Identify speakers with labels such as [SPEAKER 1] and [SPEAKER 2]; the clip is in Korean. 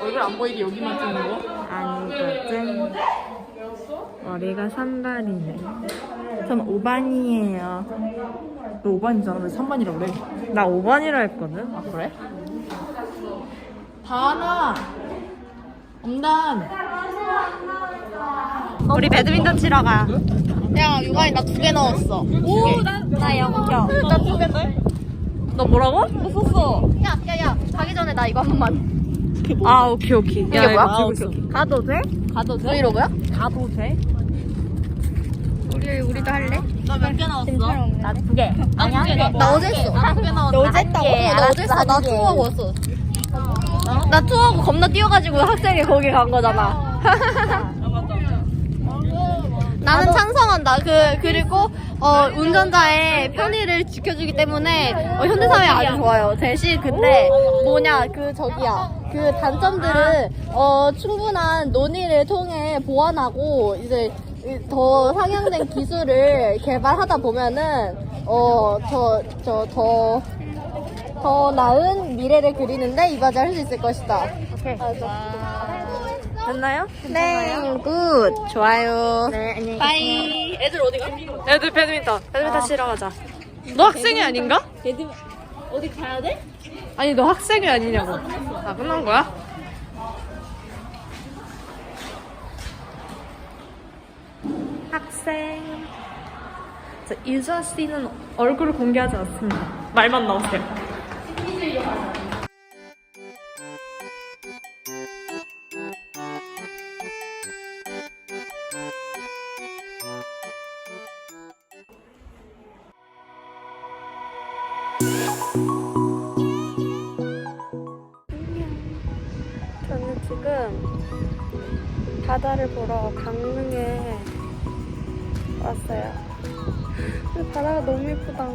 [SPEAKER 1] 얼굴 안 보이게 여기만 찍는 거?
[SPEAKER 2] 아니거든. 머리가 3반이네. 전 5반이에요.
[SPEAKER 1] 너 5반이잖아. 왜 3반이라고 그래?
[SPEAKER 2] 나 5반이라 했거든.
[SPEAKER 1] 아, 그래? 다나! 엄단!
[SPEAKER 2] 우리 배드민턴 치러 가.
[SPEAKER 3] 야, 유관이 나두 개 넣었어.
[SPEAKER 2] 오, 나, 나 영겨.
[SPEAKER 3] 나두 개인데?
[SPEAKER 2] 너 뭐라고?
[SPEAKER 3] 썼어. 야, 야, 야. 가기 전에 나 이거 한 번만.
[SPEAKER 2] 아, 오케이, 오케이.
[SPEAKER 3] 이게 뭐야?
[SPEAKER 2] 아, 오케이, 오케이. 가도 돼?
[SPEAKER 3] 가도 돼? 브이로그야?
[SPEAKER 2] 가도 돼?
[SPEAKER 3] 우리, 우리도 할래?
[SPEAKER 1] 너몇개 나왔어?
[SPEAKER 2] 나 두 개.
[SPEAKER 3] 아니야? 나 어제 했어. 너 어제 했다고? 어, 나 어제 했어. 나 투어하고 왔어. 나 투어하고 겁나 뛰어가지고 학생이 거기 간 거잖아. 나는 찬성한다. 그 그리고 어, 운전자의 편의를 지켜주기 때문에 어, 현대사회 아주 좋아요. 대신 근데 뭐냐 그 저기야 그 단점들을 어, 충분한 논의를 통해 보완하고 이제 더 상향된 기술을 개발하다 보면은 어저저더 더 나은 미래를 그리는데 이 과제 할수 있을 것이다.
[SPEAKER 2] 오케이.
[SPEAKER 3] 아,
[SPEAKER 2] 됐나요?
[SPEAKER 3] 네, 굿, 좋아요.
[SPEAKER 2] 네, 안녕히
[SPEAKER 3] 빠이.
[SPEAKER 1] 애들 어디 가?
[SPEAKER 2] 애들 배드민턴. 배드민턴 치러 가자. 너 학생이 아닌가?
[SPEAKER 1] 배드 어디 가야 돼?
[SPEAKER 2] 아니, 너 학생이 아니냐고. 아, 끝난 거야? 학생. 자, 유저 씨는 얼굴을 공개하지 않습니다. 말만 나오세요. 저는 지금 바다를 보러 강릉에 왔어요. 바다가 너무 예쁘다.